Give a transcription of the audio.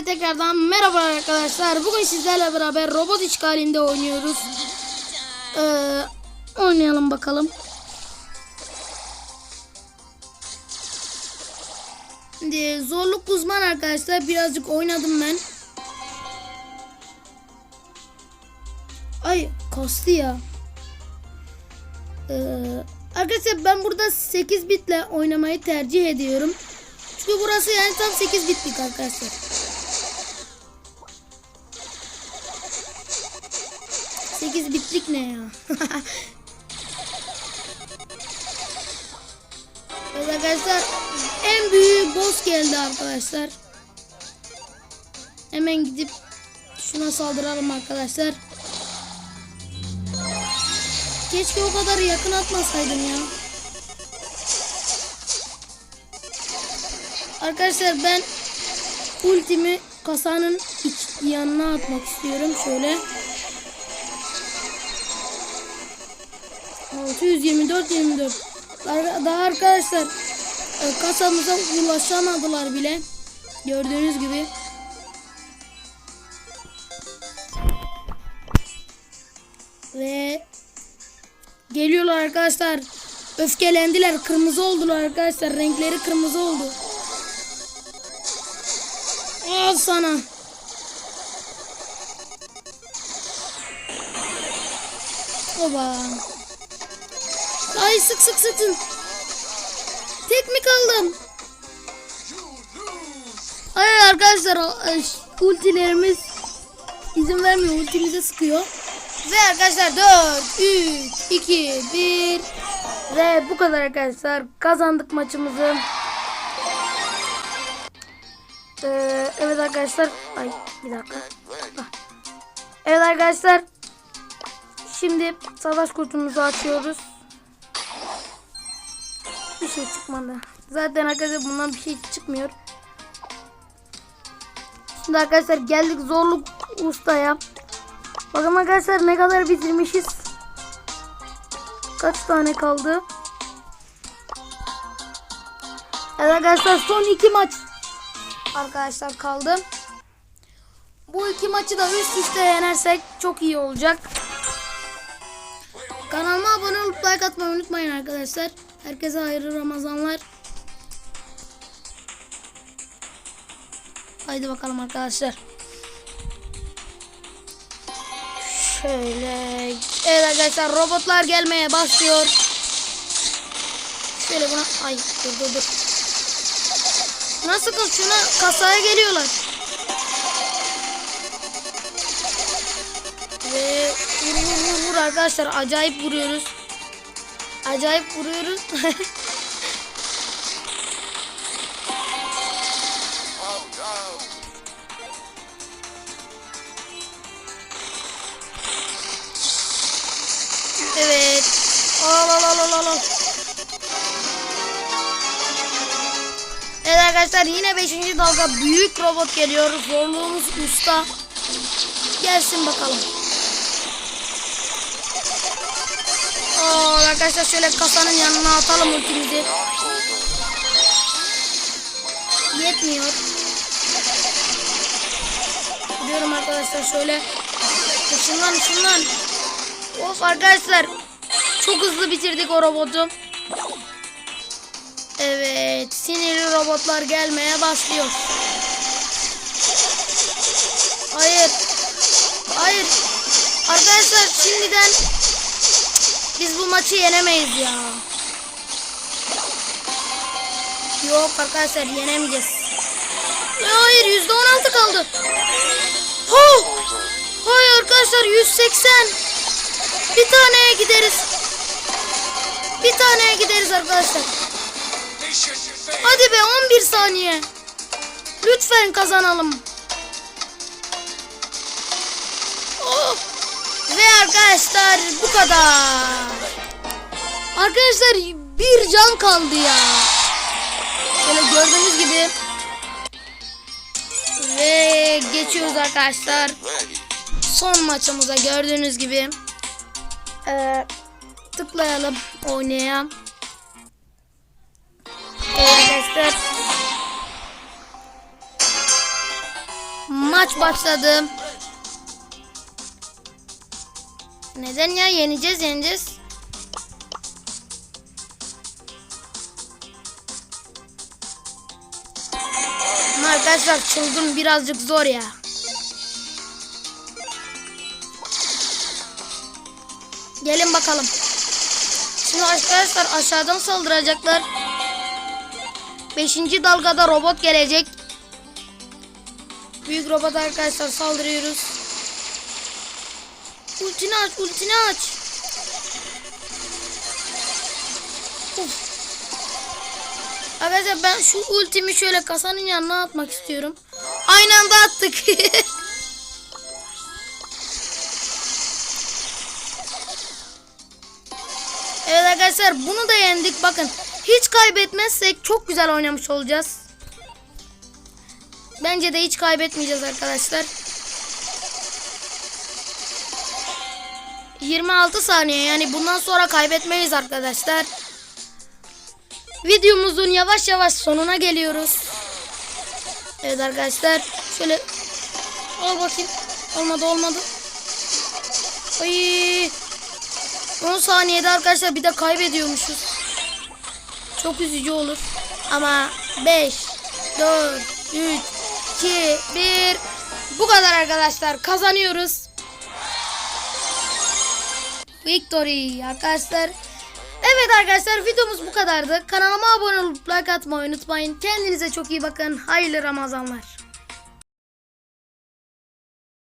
Hepinize tekrardan merhaba arkadaşlar. Bugün sizlerle beraber robot işgalinde oynuyoruz. Ee, oynayalım bakalım. Şimdi zorluk uzman arkadaşlar. Birazcık oynadım ben. Ay kastı ya. Ee, arkadaşlar ben burada 8 bitle oynamayı tercih ediyorum. Çünkü burası yani tam 8 bitlik arkadaşlar. Sekiz bitlik ne ya? evet arkadaşlar en büyük boss geldi arkadaşlar. Hemen gidip şuna saldıralım arkadaşlar. Keşke o kadar yakın atmasaydım ya. Arkadaşlar ben ultimi kasanın iç yanına atmak istiyorum. Şöyle. 624 24. Daha arkadaşlar e, kasamıza ulaşamadılar bile. Gördüğünüz gibi. Ve geliyorlar arkadaşlar. Öfkelendiler. Kırmızı oldular arkadaşlar. Renkleri kırmızı oldu. Al sana. Oba. Ay sık sık sıkın. Tek mi kaldım? Hayır arkadaşlar e, ultilerimiz izin vermiyor. Ultimize sıkıyor. Ve arkadaşlar 4, 3, 2, 1 ve bu kadar arkadaşlar. Kazandık maçımızı. Ee, evet arkadaşlar. Ay bir dakika. Ah. Evet arkadaşlar. Şimdi savaş kurtumuzu açıyoruz. Şey çıkmadı. Zaten arkadaşlar bundan bir şey çıkmıyor. Şimdi arkadaşlar geldik zorluk ustaya. Bakın arkadaşlar ne kadar bitirmişiz. Kaç tane kaldı? Evet arkadaşlar son iki maç arkadaşlar kaldı. Bu iki maçı da üst üste yenersek çok iyi olacak. Kanalıma abone olup like atmayı unutmayın arkadaşlar. Herkese hayırlı Ramazanlar. Haydi bakalım arkadaşlar. Şöyle. Evet arkadaşlar robotlar gelmeye başlıyor. Şöyle buna. Ay dur dur dur. Nasıl kız şuna kasaya geliyorlar. Ve vur vur vur arkadaşlar acayip vuruyoruz. Acayip vuruyoruz. evet. Al al al al al. Evet arkadaşlar yine 5. dalga büyük robot geliyor. Zorluğumuz usta. Gelsin bakalım. Arkadaşlar şöyle kasanın yanına atalım ultimizi. Yetmiyor. Gidiyorum arkadaşlar şöyle. Işınlan ışınlan. Of arkadaşlar. Çok hızlı bitirdik o robotu. Evet. Sinirli robotlar gelmeye başlıyor. Hayır. Hayır. Arkadaşlar şimdiden biz bu maçı yenemeyiz ya. Yok arkadaşlar yenemeyeceğiz. Hayır yüzde on altı kaldı. Oh! Hayır arkadaşlar 180. Bir taneye gideriz. Bir taneye gideriz arkadaşlar. Hadi be 11 saniye. Lütfen kazanalım. Oh! Ve arkadaşlar bu kadar. Arkadaşlar bir can kaldı ya. Şöyle gördüğünüz gibi. Ve geçiyoruz arkadaşlar. Son maçımıza gördüğünüz gibi. Ee, tıklayalım oynayalım. Evet arkadaşlar. Maç başladı. Neden ya? Yeneceğiz, yeneceğiz. Arkadaşlar çılgın birazcık zor ya. Gelin bakalım. Şimdi arkadaşlar aşağıdan saldıracaklar. Beşinci dalgada robot gelecek. Büyük robot arkadaşlar saldırıyoruz. Ultini aç, ultini aç. Uf. Arkadaşlar ben şu ultimi şöyle kasanın yanına atmak istiyorum. Aynı anda attık. evet arkadaşlar bunu da yendik. Bakın hiç kaybetmezsek çok güzel oynamış olacağız. Bence de hiç kaybetmeyeceğiz arkadaşlar. 26 saniye yani bundan sonra kaybetmeyiz arkadaşlar. Videomuzun yavaş yavaş sonuna geliyoruz. Evet arkadaşlar şöyle al bakayım. Olmadı olmadı. Ay. 10 saniyede arkadaşlar bir de kaybediyormuşuz. Çok üzücü olur. Ama 5 4 3 2 1 bu kadar arkadaşlar kazanıyoruz. Victory arkadaşlar. Evet arkadaşlar videomuz bu kadardı. Kanalıma abone olup like atmayı unutmayın. Kendinize çok iyi bakın. Hayırlı Ramazanlar.